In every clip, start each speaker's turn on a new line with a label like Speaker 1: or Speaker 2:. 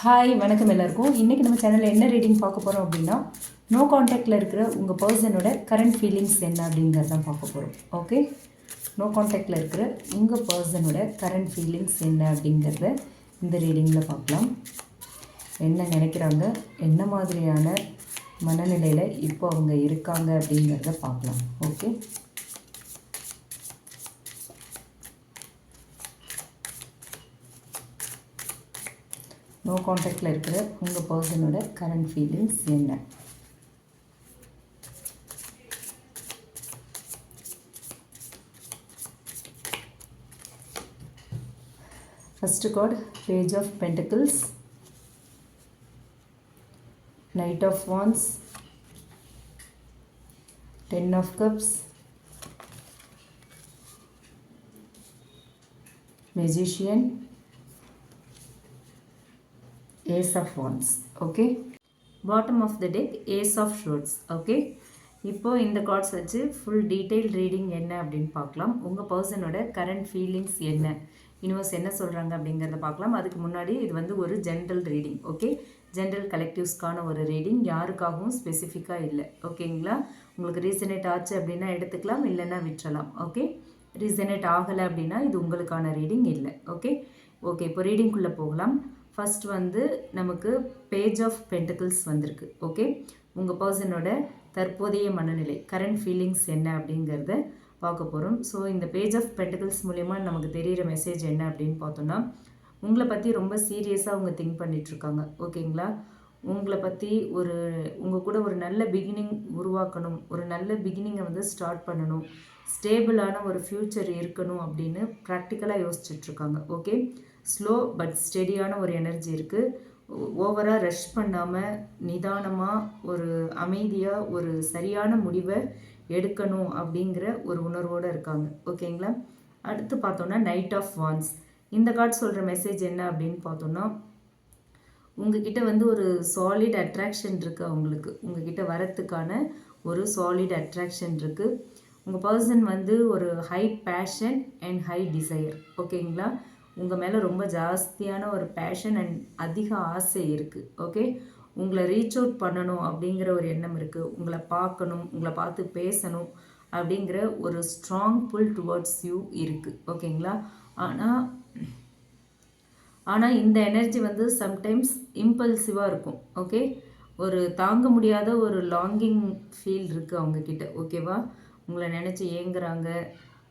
Speaker 1: Hi வணக்கம் எல்லாருக்கும். இன்றைக்கி நம்ம சேனலில் என்ன ரீடிங் பார்க்க போகிறோம் அப்படின்னா நோ காண்டாக்டில் இருக்கிற உங்கள் பர்சனோட கரண்ட் ஃபீலிங்ஸ் என்ன அப்படிங்கிறத தான் பார்க்க போகிறோம் ஓகே நோ காண்டாக்டில் இருக்கிற உங்கள் பர்சனோட கரண்ட் ஃபீலிங்ஸ் என்ன அப்படிங்கிறத இந்த ரீடிங்கில் பார்க்கலாம். என்ன நினைக்கிறாங்க? என்ன மாதிரியான மனநிலையில் இப்போ அவங்க இருக்காங்க அப்படிங்கிறத பார்க்கலாம். ஓகே நோ காண்டாக்டில் இருக்கிற உங்கள் பர்சனோட கரண்ட் ஃபீலிங்ஸ் என்ன? First card page of pentacles knight of wands ten of cups magician. Ace of wands okay bottom of the deck ace of swords okay இப்போ இந்த கார்ட்ஸ் வச்சு ஃபுல் டீட்டெயில் ரீடிங் என்ன அப்படின்னு பார்க்கலாம். உங்கள் பர்சனோட கரண்ட் ஃபீலிங்ஸ் என்ன? யூனிவர்ஸ் என்ன சொல்கிறாங்க அப்படிங்கிறத பார்க்கலாம். அதுக்கு முன்னாடி இது வந்து ஒரு ஜென்ரல் ரீடிங் ஓகே ஜென்ரல் கலெக்டிவ்ஸ்க்கான ஒரு ரீடிங் யாருக்காகவும் ஸ்பெசிஃபிக்காக இல்லை ஓகேங்களா? உங்களுக்கு ரீசனேட் ஆச்சு அப்படின்னா எடுத்துக்கலாம் இல்லைன்னா விட்டுறலாம் ஓகே ரீசனேட் ஆகலை அப்படின்னா இது உங்களுக்கான ரீடிங் இல்லை ஓகே ஓகே இப்போ ரீடிங்குள்ளே போகலாம். ஃபர்ஸ்ட் வந்து நமக்கு பேஜ் ஆஃப் பென்டக்கிள்ஸ் வந்திருக்கு ஓகே உங்கள் பர்சனோட தற்போதைய மனநிலை கரண்ட் ஃபீலிங்ஸ் என்ன அப்படிங்கிறத பார்க்க போகிறோம் ஸோ இந்த பேஜ் ஆஃப் பென்டக்கிள்ஸ் மூலயமா நமக்கு தெரிகிற மெசேஜ் என்ன அப்படின்னு பார்த்தோன்னா உங்களை பற்றி ரொம்ப சீரியஸாக அவங்க திங்க் பண்ணிகிட்ருக்காங்க ஓகேங்களா? உங்களை பற்றி ஒரு உங்கள் கூட ஒரு நல்ல பிகினிங் உருவாக்கணும் ஒரு நல்ல பிகினிங்கை வந்து ஸ்டார்ட் பண்ணணும் ஸ்டேபிளான ஒரு ஃப்யூச்சர் இருக்கணும் அப்படின்னு ப்ராக்டிக்கலாக யோசிச்சுட்ருக்காங்க ஓகே ஸ்லோ பட் ஸ்டெடியான ஒரு எனர்ஜி இருக்குது ஓவராக ரஷ் பண்ணாமல் நிதானமாக ஒரு அமைதியாக ஒரு சரியான முடிவை எடுக்கணும் அப்படிங்கிற ஒரு உணர்வோடு இருக்காங்க. ஓகேங்களா அடுத்து பார்த்தோன்னா நைட் ஆஃப் வான்ஸ் இந்த கார்டு சொல்கிற மெசேஜ் என்ன அப்படின்னு பார்த்தோன்னா உங்ககிட்ட வந்து ஒரு சாலிட் அட்ராக்ஷன் இருக்குது அவங்களுக்கு. உங்ககிட்ட வரத்துக்கான ஒரு சாலிட் அட்ராக்ஷன் இருக்குது உங்கள் பர்சன் வந்து ஒரு high passion and high desire ஓகேங்களா உங்கள் மேலே ரொம்ப ஜாஸ்தியான ஒரு பேஷன் அண்ட் அதிக ஆசை இருக்குது ஓகே உங்களை ரீச் அவுட் பண்ணணும் அப்படிங்கிற ஒரு எண்ணம் இருக்குது உங்களை பார்க்கணும் உங்களை பார்த்து பேசணும் அப்படிங்கிற ஒரு ஸ்ட்ராங் புல் டுவர்ட்ஸ் யூ இருக்குது ஓகேங்களா ஆனால் ஆனால் இந்த எனர்ஜி வந்து சம்டைம்ஸ் இம்பல்சிவாக இருக்கும் ஓகே ஒரு தாங்க முடியாத ஒரு லாங்கிங் ஃபீல் இருக்குது அவங்கக்கிட்ட ஓகேவா உங்களை நினச்சி ஏங்குறாங்க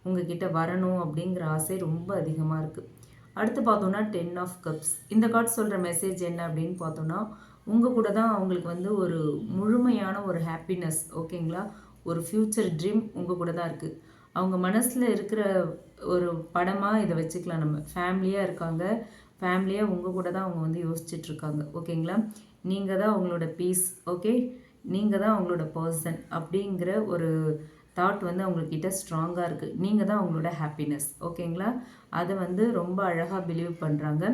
Speaker 1: உங்ககிட்ட வரணும் அப்படிங்கிற ஆசை ரொம்ப அதிகமாக இருக்குது அடுத்து பார்த்தோன்னா டென் ஆஃப் கப்ஸ் இந்த கார்டு சொல்கிற மெசேஜ் என்ன அப்படின்னு பார்த்தோன்னா உங்கள் கூட தான் அவங்களுக்கு வந்து ஒரு முழுமையான ஒரு ஹாப்பினஸ் ஓகேங்களா ஒரு ஃப்யூச்சர் ட்ரீம் உங்கள் கூட தான் இருக்குது அவங்க மனசில் இருக்கிற ஒரு படமாக இதை வச்சுக்கலாம் நம்ம. ஃபேமிலியாக இருக்காங்க. ஃபேமிலியாக உங்கள் கூட தான் அவங்க வந்து யோசிச்சுட்ருக்காங்க ஓகேங்களா நீங்கள் தான் அவங்களோட பீஸ் ஓகே நீங்கள் தான் அவங்களோட பர்சன் அப்படிங்கிற ஒரு தாட் வந்து அவங்கக்கிட்ட ஸ்ட்ராங்காக இருக்குது நீங்கள் தான் அவங்களோட ஹாப்பினஸ் ஓகேங்களா அதை வந்து ரொம்ப அழகாக பிலீவ் பண்ணுறாங்க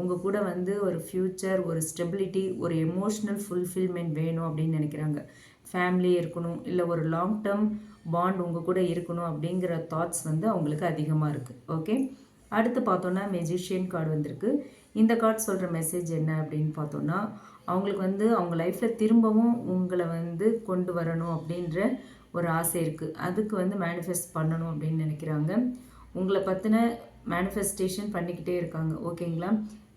Speaker 1: உங்கள் கூட வந்து ஒரு ஃப்யூச்சர் ஒரு ஸ்டெபிலிட்டி ஒரு எமோஷ்னல் ஃபுல்ஃபில்மெண்ட் வேணும் அப்படின்னு நினைக்கிறாங்க. ஃபேமிலி இருக்கணும் இல்லை ஒரு லாங் டேர்ம் பாண்ட் உங்கள் கூட இருக்கணும் அப்படிங்கிற தாட்ஸ் வந்து அவங்களுக்கு அதிகமாக இருக்குது ஓகே அடுத்து பார்த்தோன்னா மெஜிஷியன் கார்டு வந்திருக்கு. இந்த கார்டு சொல்கிற மெசேஜ் என்ன அப்படின்னு பார்த்தோன்னா அவங்களுக்கு வந்து அவங்க லைஃப்பில் திரும்பவும் உங்களை வந்து கொண்டு வரணும் அப்படின்ற ஒரு ஆசை இருக்குது அதுக்கு வந்து மேனிஃபெஸ்ட் பண்ணணும் அப்படின்னு நினைக்கிறாங்க. உங்களை பற்றின மேனிஃபெஸ்டேஷன் பண்ணிக்கிட்டே இருக்காங்க. ஓகேங்களா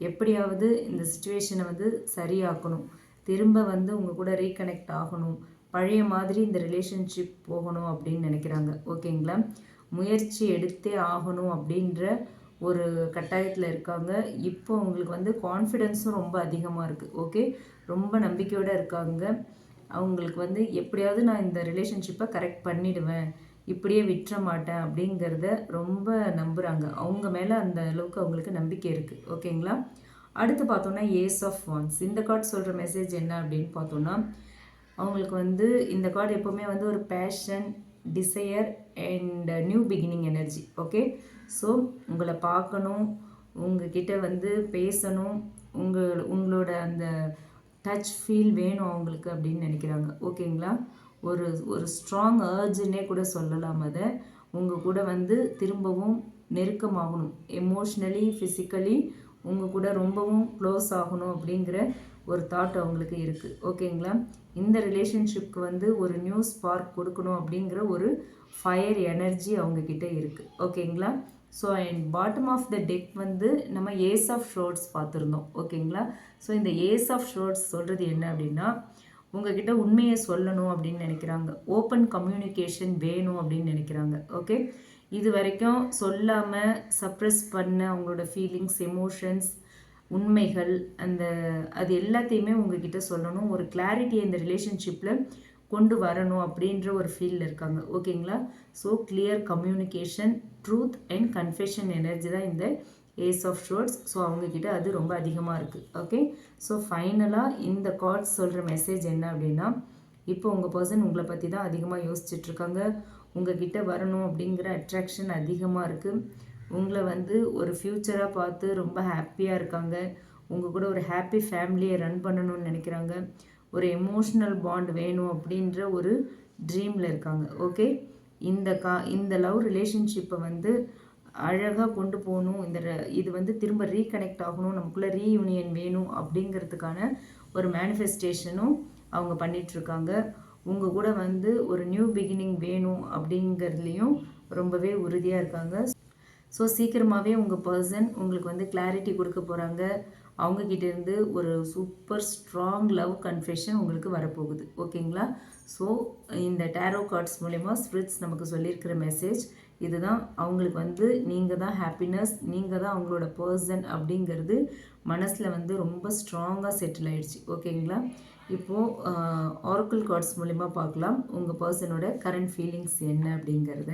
Speaker 1: எப்படியாவது இந்த சுச்சுவேஷனை வந்து சரியாக்கணும். திரும்ப வந்து உங்கள் கூட ரீகனெக்ட் ஆகணும். பழைய மாதிரி இந்த ரிலேஷன்ஷிப் போகணும் அப்படின்னு நினைக்கிறாங்க. ஓகேங்களா முயற்சி எடுத்தே ஆகணும் அப்படின்ற ஒரு கட்டாயத்தில் இருக்காங்க. இப்போ உங்களுக்கு வந்து கான்ஃபிடென்ஸும் ரொம்ப அதிகமாக இருக்குது ஓகே ரொம்ப நம்பிக்கையோடு இருக்காங்க. அவங்களுக்கு வந்து எப்படியாவது நான் இந்த ரிலேஷன்ஷிப்பை கரெக்ட் பண்ணிடுவேன். இப்படியே விட்டுற மாட்டேன் அப்படிங்கிறத ரொம்ப நம்புகிறாங்க அவங்க மேலே அந்த அளவுக்கு அவங்களுக்கு நம்பிக்கை இருக்குது ஓகேங்களா? அடுத்து பார்த்தோன்னா ஏஸ் ஆஃப் வான்ஸ் இந்த கார்டு சொல்கிற மெசேஜ் என்ன அப்படின்னு பார்த்தோன்னா அவங்களுக்கு வந்து இந்த கார்டு எப்போவுமே வந்து ஒரு passion desire and new beginning energy okay so உங்களை பார்க்கணும் உங்ககிட்ட வந்து பேசணும் உங்கள் உங்களோட அந்த டச் ஃபீல் வேணும் அவங்களுக்கு அப்படின்னு நினைக்கிறாங்க. ஓகேங்களா? ஒரு ஒரு ஸ்ட்ராங் அர்ஜுன்னே கூட சொல்லலாம் அதை. உங்கள் கூட வந்து திரும்பவும் நெருக்கமாகணும். எமோஷ்னலி ஃபிசிக்கலி உங்கள் கூட ரொம்பவும் க்ளோஸ் ஆகணும் அப்படிங்கிற ஒரு தாட் அவங்களுக்கு இருக்குது ஓகேங்களா? இந்த ரிலேஷன்ஷிப்க்கு வந்து ஒரு நியூ ஸ்பார்க் கொடுக்கணும் அப்படிங்கிற ஒரு ஃபயர் எனர்ஜி அவங்கக்கிட்ட இருக்குது ஓகேங்களா? So and bottom of the deck வந்து நம்ம ஏஸ் ஆஃப் ஷோர்ட்ஸ் பார்த்துருந்தோம். ஓகேங்களா? ஸோ இந்த ஏஸ் ஆஃப் ஷோர்ட்ஸ் சொல்கிறது என்ன அப்படின்னா உங்ககிட்ட உண்மையை சொல்லணும் அப்படின்னு நினைக்கிறாங்க. ஓப்பன் கம்யூனிகேஷன் வேணும் அப்படின்னு நினைக்கிறாங்க. ஓகே இது வரைக்கும் சொல்லாமல் சப்ரெஸ் பண்ண அவங்களோட ஃபீலிங்ஸ் எமோஷன்ஸ் உண்மைகள் அந்த அது எல்லாத்தையுமே உங்ககிட்ட சொல்லணும். ஒரு கிளாரிட்டி இந்த ரிலேஷன்ஷிப்பில் கொண்டு வரணும் அப்படின்ற ஒரு ஃபீல்டில் இருக்காங்க. ஓகேங்களா so clear communication truth and confession energy தான் இந்த ஏஸ் ஆஃப் ஷோர்ட்ஸ் ஸோ அவங்கக்கிட்ட அது ரொம்ப அதிகமாக இருக்குது ஓகே ஸோ ஃபைனலாக இந்த கார்ட்ஸ் சொல்கிற மெசேஜ் என்ன அப்படின்னா இப்போ உங்கள் பர்சன் உங்களை பற்றி தான் அதிகமாக யோசிச்சுட்ருக்காங்க உங்ககிட்ட வரணும் அப்படிங்கிற அட்ராக்ஷன் அதிகமாக இருக்குது உங்களை வந்து ஒரு ஃப்யூச்சராக பார்த்து ரொம்ப ஹாப்பியாக இருக்காங்க. உங்கள் கூட ஒரு ஹாப்பி ஃபேமிலியை ரன் பண்ணணும்னு நினைக்கிறாங்க. ஒரு எமோஷ்னல் பாண்ட் வேணும் அப்படின்ற ஒரு ட்ரீமில் இருக்காங்க. ஓகே இந்த கா இந்த லவ் ரிலேஷன்ஷிப்பை வந்து அழகாக கொண்டு போகணும். இந்த இது வந்து திரும்ப ரீகனெக்ட் ஆகணும். நமக்குள்ளே ரீயூனியன் வேணும் அப்படிங்கிறதுக்கான ஒரு மேனிஃபெஸ்டேஷனும் அவங்க பண்ணிகிட்ருக்காங்க உங்கள் கூட வந்து ஒரு நியூ பிகினிங் வேணும் அப்படிங்கிறதுலையும் ரொம்பவே உறுதியாக இருக்காங்க. ஸோ சீக்கிரமாகவே உங்கள் பர்சன் உங்களுக்கு வந்து கிளாரிட்டி கொடுக்க போகிறாங்க அவங்கக்கிட்டேருந்து ஒரு சூப்பர் ஸ்ட்ராங் லவ் கன்ஃபெஷன் உங்களுக்கு வரப்போகுது. ஓகேங்களா? ஸோ இந்த டேரோ கார்ட்ஸ் மூலிமா ஸ்பிரிட்ஸ் நமக்கு சொல்லியிருக்கிற மெசேஜ் இதுதான். அவங்களுக்கு வந்து நீங்கள் தான் ஹாப்பினஸ் நீங்கள் தான் அவங்களோட பர்சன் அப்படிங்கிறது மனசில் வந்து ரொம்ப ஸ்ட்ராங்காக செட்டில் ஆகிடுச்சு ஓகேங்களா? இப்போது ஆரக்கிள் கார்ட்ஸ் மூலிமா பார்க்கலாம். உங்கள் பர்சனோட கரண்ட் ஃபீலிங்ஸ் என்ன அப்படிங்கிறத.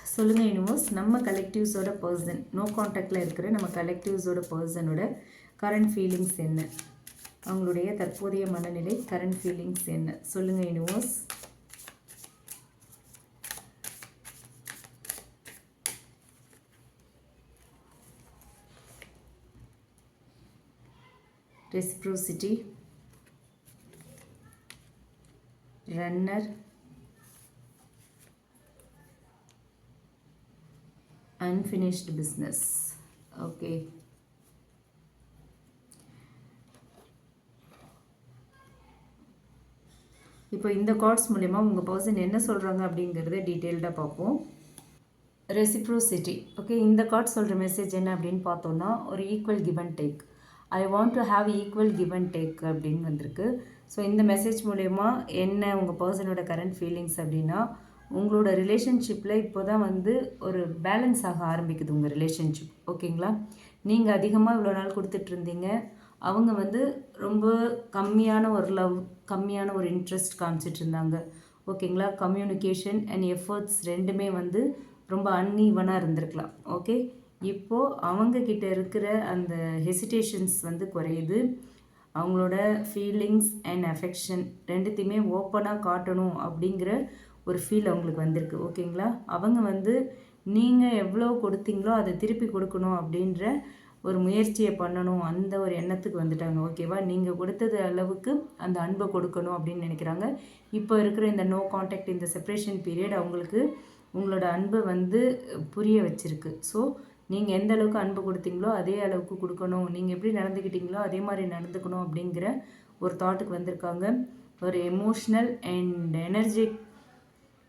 Speaker 1: சொல்லுங்கள் யூனிவர்ஸ் நம்ம கலெக்டிவ்ஸோட பர்சன் நோ காண்டாக்டில் இருக்கிற நம்ம கலெக்டிவ்ஸோட பர்சனோட கரண்ட் ஃபீலிங்ஸ் என்ன? அவங்களுடைய தற்போதைய மனநிலை கரண்ட் ஃபீலிங்ஸ் என்ன? சொல்லுங்கள் universe reciprocity. Runner unfinished business. Okay. இப்போ இந்த கார்ட்ஸ் மூலிமா உங்கள் பர்சன் என்ன சொல்கிறாங்க அப்படிங்கிறத டீட்டெயில்டாக பார்ப்போம். ரெசிப்ரோசிட்டி ஓகே இந்த கார்ட் சொல்கிற மெசேஜ் என்ன அப்படின்னு பார்த்தோன்னா ஒரு equal give and take I want to have equal give and take அப்படின்னு வந்திருக்கு. ஸோ இந்த மெசேஜ் மூலயமா என்ன உங்கள் பர்சனோட கரண்ட் ஃபீலிங்ஸ் அப்படின்னா உங்களோட ரிலேஷன்ஷிப்பில் இப்போ தான் வந்து ஒரு பேலன்ஸ் ஆக ஆரம்பிக்குது உங்கள் ரிலேஷன்ஷிப் ஓகேங்களா நீங்கள் அதிகமாக இவ்வளோ நாள் கொடுத்துட்ருந்தீங்க அவங்க வந்து ரொம்ப கம்மியான ஒரு லவ் கம்மியான ஒரு இன்ட்ரெஸ்ட் காமிச்சிட்டு இருந்தாங்க ஓகேங்களா கம்யூனிகேஷன் அண்ட் எஃபர்ட்ஸ் ரெண்டுமே வந்து ரொம்ப அன்ஈவனாக இருந்திருக்கலாம். ஓகே இப்போது அவங்கக்கிட்ட இருக்கிற அந்த ஹெசிடேஷன்ஸ் வந்து குறையுது. அவங்களோட ஃபீலிங்ஸ் அண்ட் அஃபெக்ஷன் ரெண்டுத்தையுமே ஓப்பனாக காட்டணும் அப்படிங்கிற ஒரு ஃபீல் அவங்களுக்கு வந்திருக்கு. ஓகேங்களா அவங்க வந்து நீங்கள் எவ்வளோ கொடுத்தீங்களோ அதை திருப்பி கொடுக்கணும் அப்படின்ற ஒரு முயற்சியை பண்ணணும் அந்த ஒரு எண்ணத்துக்கு வந்துட்டாங்க. ஓகேவா? நீங்கள் கொடுத்தது அளவுக்கு அந்த அன்பை கொடுக்கணும் அப்படின்னு நினைக்கிறாங்க. இப்போ இருக்கிற இந்த நோ காண்டாக்ட் இந்த செப்ரேஷன் பீரியட் அவங்களுக்கு உங்களோட அன்பை வந்து புரிய வச்சுருக்கு. ஸோ நீங்கள் எந்த அளவுக்கு அன்பு கொடுத்தீங்களோ அதே அளவுக்கு கொடுக்கணும். நீங்கள் எப்படி நடந்துக்கிட்டீங்களோ அதே மாதிரி நடந்துக்கணும் அப்படிங்கிற ஒரு தாட்டுக்கு வந்திருக்காங்க. ஒரு emotional and energetic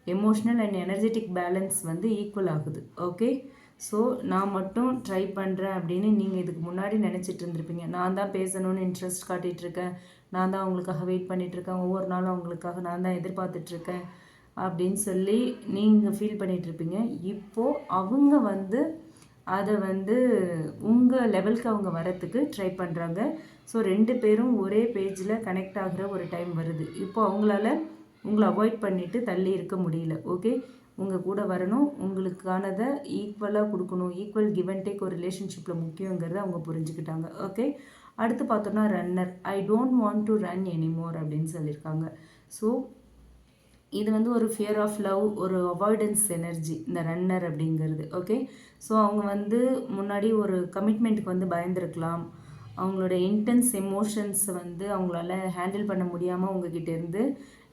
Speaker 1: emotional and energetic balance வந்து ஈக்குவல் ஆகுது. ஓகே ஸோ நான் மட்டும் ட்ரை பண்ணுறேன் அப்படின்னு நீங்கள் இதுக்கு முன்னாடி நினச்சிட்டு இருந்திருப்பீங்க. நான் தான் பேசணும்னு இன்ட்ரெஸ்ட் காட்டிகிட்ருக்கேன் நான் தான் அவங்களுக்காக வெயிட் பண்ணிகிட்ருக்கேன் ஒவ்வொரு நாளும் அவங்களுக்காக நான் தான் எதிர்பார்த்துட்ருக்கேன் அப்படின்னு சொல்லி நீங்கள் ஃபீல் பண்ணிகிட்ருப்பீங்க இப்போது அவங்க வந்து அதை வந்து உங்கள் லெவலுக்கு அவங்க வரத்துக்கு ட்ரை பண்ணுறாங்க ஸோ ரெண்டு பேரும் ஒரே பேஜில் கனெக்ட் ஆகிற ஒரு டைம் வருது. இப்போ அவங்களால உங்களை அவாய்ட் பண்ணிவிட்டு தள்ளி இருக்க முடியல. ஓகே உங்கள் கூட வரணும். உங்களுக்கானதை ஈக்குவலாக கொடுக்கணும். ஈக்குவல் கிவ் அண்ட் டேக் ஒரு ரிலேஷன்ஷிப்பில் முக்கியங்கிறத அவங்க புரிஞ்சுக்கிட்டாங்க. ஓகே அடுத்து பார்த்தோன்னா runner I don't want to run anymore அப்படின்னு சொல்லியிருக்காங்க. ஸோ இது வந்து ஒரு ஃபியர் ஆஃப் லவ் ஒரு அவாய்டன்ஸ் எனர்ஜி இந்த ரன்னர் அப்படிங்கிறது. ஓகே ஸோ அவங்க வந்து முன்னாடி ஒரு கமிட்மெண்ட்டுக்கு வந்து பயந்துருக்கலாம். அவங்களோட இன்டென்ஸ் எமோஷன்ஸை வந்து அவங்களால ஹேண்டில் பண்ண முடியாமல் உங்ககிட்ட இருந்து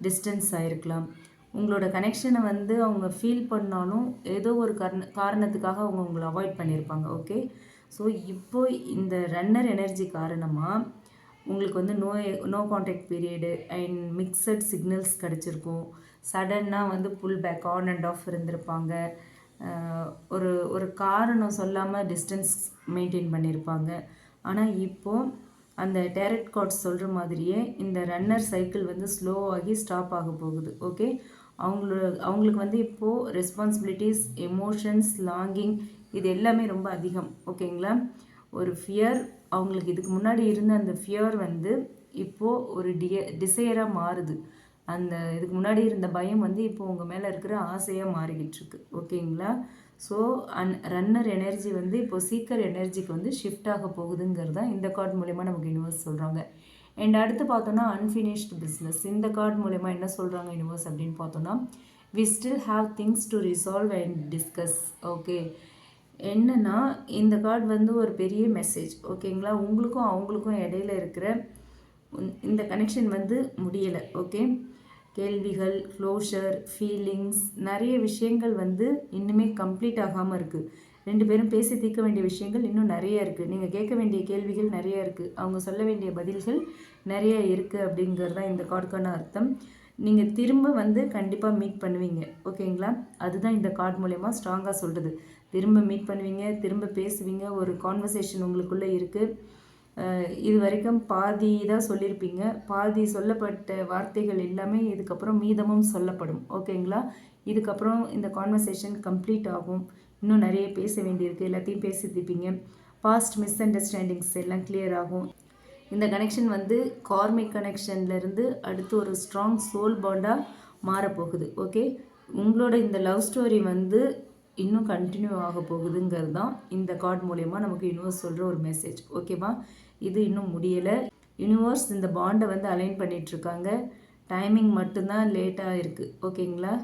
Speaker 1: டிஸ்டன்ஸ் ஆகிருக்கலாம் உங்களோட கனெக்ஷனை வந்து அவங்க ஃபீல் பண்ணாலும் ஏதோ ஒரு கர்ண காரணத்துக்காக அவங்க உங்களை அவாய்ட் பண்ணியிருப்பாங்க ஓகே ஸோ இப்போ இந்த ரன்னர் எனர்ஜி காரணமாக உங்களுக்கு வந்து no no contact period and mixed signals கிடச்சிருக்கும். சடன்னாக வந்து pull back on and off இருந்திருப்பாங்க. ஒரு ஒரு காரணம் சொல்லாமல் டிஸ்டன்ஸ் மெயின்டைன் பண்ணியிருப்பாங்க. ஆனால் இப்போது அந்த டேரட் கார்ட்ஸ் சொல்கிற மாதிரியே இந்த ரன்னர் சைக்கிள் வந்து ஸ்லோ ஆகி ஸ்டாப் ஆக போகுது ஓகே அவங்களோட அவங்களுக்கு வந்து இப்போது ரெஸ்பான்சிபிலிட்டிஸ் எமோஷன்ஸ் லாங்கிங் இது எல்லாமே ரொம்ப அதிகம். ஓகேங்களா ஒரு ஃபியர் அவங்களுக்கு இதுக்கு முன்னாடி இருந்த அந்த ஃபியர் வந்து இப்போது ஒரு டிய டிசையராக மாறுது. அந்த இதுக்கு முன்னாடி இருந்த பயம் வந்து இப்போ உங்கள் மேலே இருக்கிற ஆசையாக மாறிக்கிட்டுருக்கு. ஓகேங்களா ஸோ அன் ரன்னர் எனர்ஜி வந்து இப்போ சீக்கர் எனர்ஜிக்கு வந்து ஷிஃப்ட் ஆக போகுதுங்கிறது தான் இந்த கார்டு மூலயமா நமக்கு யூனிவர்ஸ் சொல்கிறாங்க அண்ட் அடுத்து பார்த்தோன்னா அன்ஃபினிஷ்டு பிஸ்னஸ் இந்த கார்டு மூலயமா என்ன சொல்கிறாங்க யூனிவர்ஸ் அப்படின்னு பார்த்தோன்னா we still have things to resolve and discuss okay என்னென்னா இந்த கார்டு வந்து ஒரு பெரிய மெசேஜ் ஓகேங்களா உங்களுக்கும் அவங்களுக்கும் இடையில இருக்கிற இந்த கனெக்ஷன் வந்து முடியலை. ஓகே கேள்விகள் க்ளோஷர் ஃபீலிங்ஸ் நிறைய விஷயங்கள் வந்து இன்னுமே கம்ப்ளீட் ஆகாமல் இருக்குது ரெண்டு பேரும் பேசி தீர்க்க வேண்டிய விஷயங்கள் இன்னும் நிறைய இருக்குது நீங்கள் கேட்க வேண்டிய கேள்விகள் நிறைய இருக்குது அவங்க சொல்ல வேண்டிய பதில்கள் நிறைய இருக்குது அப்படிங்கிறது தான் இந்த கார்டுக்கான அர்த்தம். நீங்கள் திரும்ப வந்து கண்டிப்பாக மீட் பண்ணுவீங்க. ஓகேங்களா? அதுதான் இந்த கார்டு மூலயமா ஸ்ட்ராங்காக சொல்கிறது திரும்ப மீட் பண்ணுவீங்க திரும்ப பேசுவீங்க. ஒரு கான்வர்சேஷன் உங்களுக்குள்ளே இருக்குது இது வரைக்கும் பாதி தான் சொல்லியிருப்பீங்க பாதி சொல்லப்பட்ட வார்த்தைகள் எல்லாமே இதுக்கப்புறம் மீதமும் சொல்லப்படும். ஓகேங்களா? இதுக்கப்புறம் இந்த கான்வர்சேஷன் கம்ப்ளீட் ஆகும். இன்னும் நிறைய பேச வேண்டியிருக்கு. எல்லாத்தையும் பேசி தீப்பீங்க பாஸ்ட் மிஸ் அண்டர்ஸ்டாண்டிங்ஸ் எல்லாம் கிளியர் ஆகும். இந்த கனெக்ஷன் வந்து கார்மிக் கனெக்ஷன்லேருந்து அடுத்து ஒரு ஸ்ட்ராங் சோல் பாண்டாக மாறப்போகுது. ஓகே உங்களோட இந்த லவ் ஸ்டோரி வந்து இன்னும் கண்டினியூ ஆக போகுதுங்கிறது தான் இந்த கார்டு மூலயமா நமக்கு யூனிவர்ஸ் சொல்கிற ஒரு மெசேஜ் ஓகேவா இது இன்னும் முடியலை. யூனிவர்ஸ் இந்த பாண்டை வந்து அலைன் பண்ணிகிட்ருக்காங்க டைமிங் மட்டும்தான் லேட்டாக இருக்குது ஓகேங்களா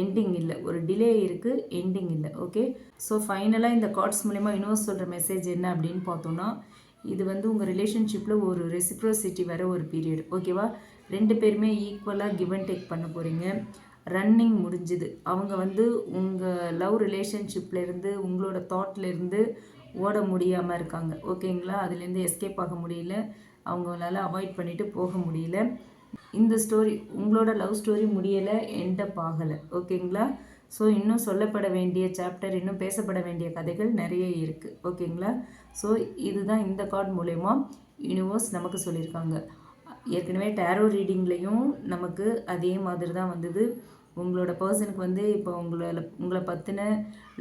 Speaker 1: எண்டிங் இல்லை. ஒரு டிலே இருக்குது எண்டிங் இல்லை. ஓகே ஸோ ஃபைனலாக இந்த கார்ட்ஸ் மூலிமா இன்னும் சொல்கிற மெசேஜ் என்ன அப்படின்னு பார்த்தோன்னா இது வந்து உங்கள் ரிலேஷன்ஷிப்பில் ஒரு ரெசிப்ரோசிட்டி வர ஒரு பீரியட் ஓகேவா ரெண்டு பேருமே ஈக்குவலாக கிவ் அண்ட் டேக் பண்ண போகிறீங்க ரன்னிங் முடிஞ்சுது. அவங்க வந்து உங்கள் லவ் ரிலேஷன்ஷிப்லேருந்து உங்களோட தாட்லேருந்து ஓட முடியாமல் இருக்காங்க. ஓகேங்களா அதுலேருந்து எஸ்கேப் ஆக முடியல. அவங்களால அவாய்ட் பண்ணிவிட்டு போக முடியல. இந்த ஸ்டோரி உங்களோட லவ் ஸ்டோரி முடியலை எண்டப் ஆகலை. ஓகேங்களா? ஸோ இன்னும் சொல்லப்பட வேண்டிய சாப்டர் இன்னும் பேசப்பட வேண்டிய கதைகள் நிறைய இருக்குது ஓகேங்களா? ஸோ இதுதான் இந்த கார்டு மூலயமா யூனிவர்ஸ் நமக்கு சொல்லியிருக்காங்க. ஏற்கனவே டேரோ ரீடிங்லேயும் நமக்கு அதே மாதிரி தான் வந்தது. உங்களோட பர்சனுக்கு வந்து இப்போ உங்களை உங்களை பற்றின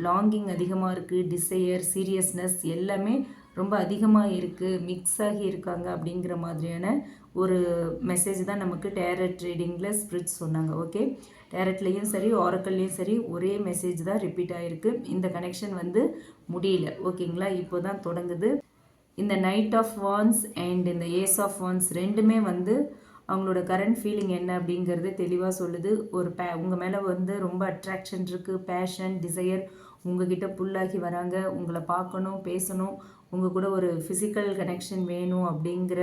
Speaker 1: லாங்கிங் அதிகமாக இருக்குது டிசையர் சீரியஸ்னஸ் எல்லாமே ரொம்ப அதிகமாக இருக்குது மிக்ஸ் ஆகி இருக்காங்க அப்படிங்கிற மாதிரியான ஒரு மெசேஜ் தான் நமக்கு டேரட் ரீடிங்கில் ஸ்பிரிட்ஸ் சொன்னாங்க ஓகே டேரட்லேயும் சரி ஆரக்கல்லையும் சரி ஒரே மெசேஜ் தான் ரிப்பீட் ஆகிருக்கு இந்த கனெக்ஷன் வந்து முடியல ஓகேங்களா இப்போ தான் தொடங்குது. இந்த நைட் ஆஃப் வான்ஸ் அண்ட் இந்த ஏஸ் ஆஃப் வான்ஸ் ரெண்டுமே வந்து அவங்களோட கரண்ட் ஃபீலிங் என்ன அப்படிங்கிறது தெளிவாக சொல்லுது. ஒரு பே உங்கள் மேலே வந்து ரொம்ப அட்ராக்ஷன் இருக்குது பேஷன் டிசையர் உங்ககிட்ட புல்லாகி வராங்க உங்களை பார்க்கணும் பேசணும் உங்கள் கூட ஒரு ஃபிசிக்கல் கனெக்ஷன் வேணும் அப்படிங்கிற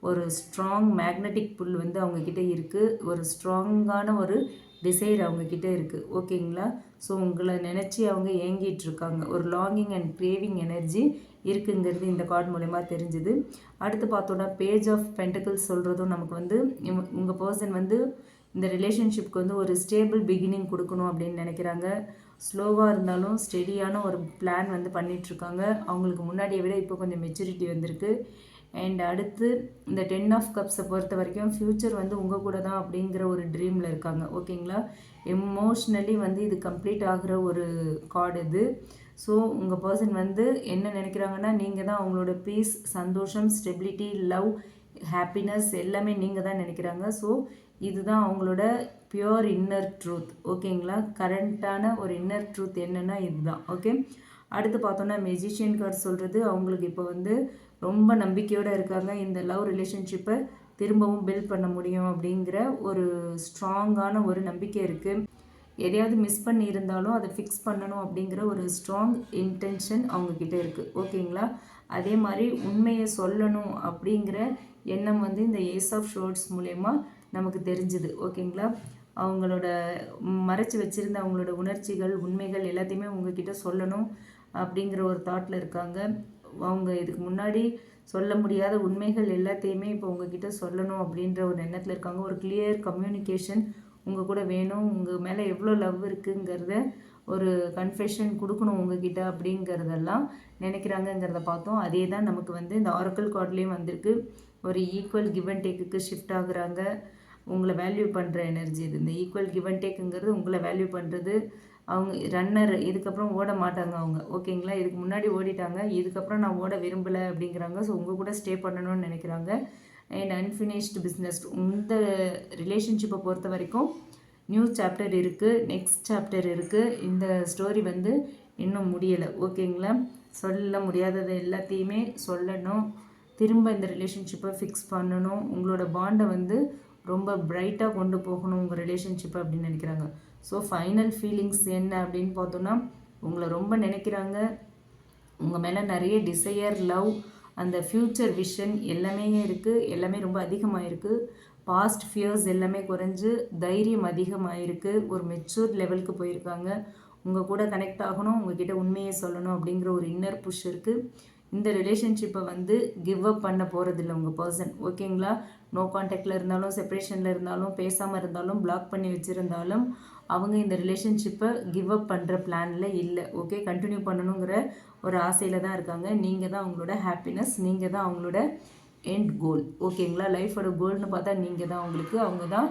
Speaker 1: ஒரு ஸ்ட்ராங் மேக்னெட்டிக் புல் வந்து அவங்கக்கிட்ட இருக்குது ஒரு ஸ்ட்ராங்கான ஒரு டிசைர் அவங்கக்கிட்ட இருக்குது ஓகேங்களா ஸோ உங்களை நினச்சி அவங்க ஏங்கிட்டுருக்காங்க ஒரு லாங்கிங் அண்ட் கிரேவிங் எனர்ஜி இருக்குங்கிறது இந்த கார்டு மூலயமா தெரிஞ்சுது. அடுத்து பார்த்தோன்னா பேஜ் ஆஃப் பென்டக்கிள்ஸ் சொல்கிறதும் நமக்கு வந்து உங்கள் பர்சன் வந்து இந்த ரிலேஷன்ஷிப்க்கு வந்து ஒரு ஸ்டேபிள் பிகினிங் கொடுக்கணும் அப்படின்னு நினைக்கிறாங்க. ஸ்லோவாக இருந்தாலும் ஸ்டெடியான ஒரு பிளான் வந்து பண்ணிகிட்ருக்காங்க அவங்களுக்கு முன்னாடியை விட இப்போ கொஞ்சம் மெச்சூரிட்டி வந்திருக்கு. அண்ட் அடுத்து இந்த டென் ஆஃப் கப்ஸை பொறுத்த வரைக்கும் ஃப்யூச்சர் வந்து உங்கள் கூட தான் அப்படிங்கிற ஒரு ட்ரீமில் இருக்காங்க. ஓகேங்களா எமோஷ்னலி வந்து இது கம்ப்ளீட் ஆகிற ஒரு கார்டு இது. ஸோ உங்கள் பர்சன் வந்து என்ன நினைக்கிறாங்கன்னா நீங்கள் தான் அவங்களோட பீஸ் சந்தோஷம் ஸ்டெபிலிட்டி லவ் ஹாப்பினஸ் எல்லாமே நீங்கள் தான் நினைக்கிறாங்க. ஸோ இதுதான் அவங்களோட பியோர் இன்னர் ட்ரூத் ஓகேங்களா கரண்ட்டான ஒரு இன்னர் ட்ரூத் என்னென்னா இதுதான். ஓகே அடுத்து பார்த்தோன்னா மெஜிஷியன் கார்டு சொல்கிறது அவங்களுக்கு இப்போ வந்து ரொம்ப நம்பிக்கையோடு இருக்காங்க. இந்த லவ் ரிலேஷன்ஷிப்பை திரும்பவும் பில்ட் பண்ண முடியும் அப்படிங்கிற ஒரு ஸ்ட்ராங்கான ஒரு நம்பிக்கை இருக்குது எதையாவது மிஸ் பண்ணி இருந்தாலும் அதை ஃபிக்ஸ் பண்ணணும் அப்படிங்கிற ஒரு ஸ்ட்ராங் இன்டென்ஷன் அவங்கக்கிட்ட இருக்குது ஓகேங்களா அதே மாதிரி உண்மையை சொல்லணும் அப்படிங்கிற எண்ணம் வந்து இந்த ஏஸ் ஆஃப் ஷோர்ட்ஸ் மூலயமா நமக்கு தெரிஞ்சுது. ஓகேங்களா அவங்களோட மறைச்சி வச்சுருந்த அவங்களோட உணர்ச்சிகள் உண்மைகள் எல்லாத்தையுமே உங்ககிட்ட சொல்லணும் அப்படிங்கிற ஒரு தாட்டில் இருக்காங்க. அவங்க இதுக்கு முன்னாடி சொல்ல முடியாத உண்மைகள் எல்லாத்தையுமே இப்போ உங்ககிட்ட சொல்லணும் அப்படின்ற ஒரு எண்ணத்தில் இருக்காங்க. ஒரு கிளியர் கம்யூனிகேஷன் உங்கள் கூட வேணும். உங்கள் மேலே எவ்வளோ லவ் இருக்குங்கிறத ஒரு கன்ஃபெஷன் கொடுக்கணும் உங்ககிட்ட அப்படிங்கிறதெல்லாம் நினைக்கிறாங்கங்கிறத பார்த்தோம். அதே தான் நமக்கு வந்து இந்த ஆரக்கல் கார்ட்லேயும் வந்திருக்கு. ஒரு ஈக்குவல் கிவ் அண்ட் டேக்குக்கு ஷிஃப்ட் ஆகுறாங்க. உங்களை வேல்யூ பண்ணுற எனர்ஜி இது. இந்த ஈக்குவல் கிவ் அண்ட் டேக்குங்கிறது உங்களை வேல்யூ பண்ணுறது அவங்க ரன்னர் இதுக்கப்புறம் ஓட மாட்டாங்க அவங்க. ஓகேங்களா இதுக்கு முன்னாடி ஓடிட்டாங்க. இதுக்கப்புறம் நான் ஓட விரும்பலை அப்படிங்கிறாங்க. ஸோ உங்கள் கூட ஸ்டே பண்ணணும்னு நினைக்கிறாங்க. அண்ட் அன்ஃபினிஷ்டு பிஸ்னஸ் இந்த ரிலேஷன்ஷிப்பை பொறுத்த வரைக்கும் நியூ சாப்டர் இருக்குது நெக்ஸ்ட் சாப்டர் இருக்குது இந்த ஸ்டோரி வந்து இன்னும் முடியலை. ஓகேங்களா சொல்ல முடியாதது எல்லாத்தையுமே சொல்லணும். திரும்ப இந்த ரிலேஷன்ஷிப்பை ஃபிக்ஸ் பண்ணணும். உங்களோட பாண்டை வந்து ரொம்ப பிரைட்டாக கொண்டு போகணும் உங்கள் ரிலேஷன்ஷிப்பை அப்படின்னு நினைக்கிறாங்க. ஸோ ஃபைனல் ஃபீலிங்ஸ் என்ன அப்படின்னு பார்த்தோன்னா உங்களை ரொம்ப நினைக்கிறாங்க. உங்கள் மேலே நிறைய டிசையர் லவ் அந்த ஃப்யூச்சர் விஷன் எல்லாமே இருக்குது எல்லாமே ரொம்ப அதிகமாக இருக்குது பாஸ்ட் ஃபியர்ஸ் எல்லாமே குறைஞ்சு தைரியம் அதிகமாக இருக்குது ஒரு மெச்சூர் லெவலுக்கு போயிருக்காங்க. உங்கள் கூட கனெக்ட் ஆகணும் உங்ககிட்ட உண்மையை சொல்லணும் அப்படிங்கிற ஒரு இன்னர் புஷ் இருக்குது இந்த ரிலேஷன்ஷிப்பை வந்து கிவ் அப் பண்ண போகிறதில்ல உங்கள் பர்சன் ஓகேங்களா நோ காண்டாக்டில் இருந்தாலும் செப்ரேஷனில் இருந்தாலும் பேசாமல் இருந்தாலும் பிளாக் பண்ணி வச்சுருந்தாலும் அவங்க இந்த ரிலேஷன்ஷிப்பை கிவ் அப் பண்ணுற பிளானில் இல்லை. ஓகே கண்டினியூ பண்ணணுங்கிற ஒரு ஆசையில் தான் இருக்காங்க. நீங்கள் தான் அவங்களோட ஹாப்பினஸ் நீங்கள் தான் அவங்களோட எண்ட் கோல் ஓகேங்களா லைஃபோட கோல்னு பார்த்தா நீங்கள் தான் அவங்களுக்கு அவங்க தான்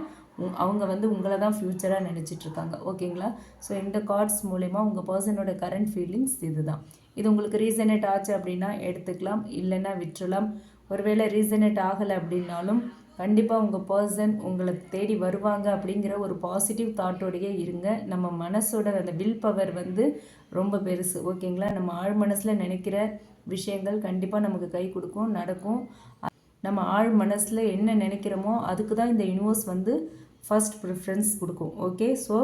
Speaker 1: அவங்க வந்து உங்களை தான் ஃப்யூச்சராக நினச்சிட்ருக்காங்க ஓகேங்களா ஸோ இந்த கார்ட்ஸ் மூலயமா உங்கள் பர்சனோட கரண்ட் ஃபீலிங்ஸ் இது தான் இது உங்களுக்கு ரீசனேட் ஆச்சு அப்படின்னா எடுத்துக்கலாம். இல்லைன்னா விட்டுறலாம். ஒருவேளை ரீசனேட் ஆகலை அப்படின்னாலும் கண்டிப்பாக உங்கள் பர்சன் உங்களை தேடி வருவாங்க அப்படிங்கிற ஒரு பாசிட்டிவ் தாட்டோடையே இருங்க. நம்ம மனசோட அந்த வில் பவர் வந்து ரொம்ப பெருசு. ஓகேங்களா நம்ம ஆழ் மனசில் நினைக்கிற விஷயங்கள் கண்டிப்பாக நமக்கு கை கொடுக்கும் நடக்கும். நம்ம ஆழ் மனசில் என்ன நினைக்கிறோமோ அதுக்கு தான் இந்த யூனிவர்ஸ் வந்து ஃபஸ்ட் ப்ரிஃபரன்ஸ் கொடுக்கும். Okay so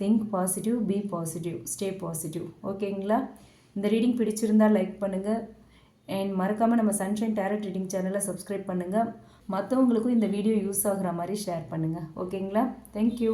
Speaker 1: think positive be positive stay positive ஓகேங்களா இந்த ரீடிங் பிடிச்சிருந்தால் லைக் பண்ணுங்கள் அண்ட் மறக்காமல் நம்ம சன்ஷைன் டேரட் ரீடிங் சேனலை சப்ஸ்கிரைப் பண்ணுங்கள் மற்றவங்களுக்கும் இந்த வீடியோ யூஸ் ஆகுற மாதிரி ஷேர் பண்ணுங்கள் ஓகேங்களா தேங்க்யூ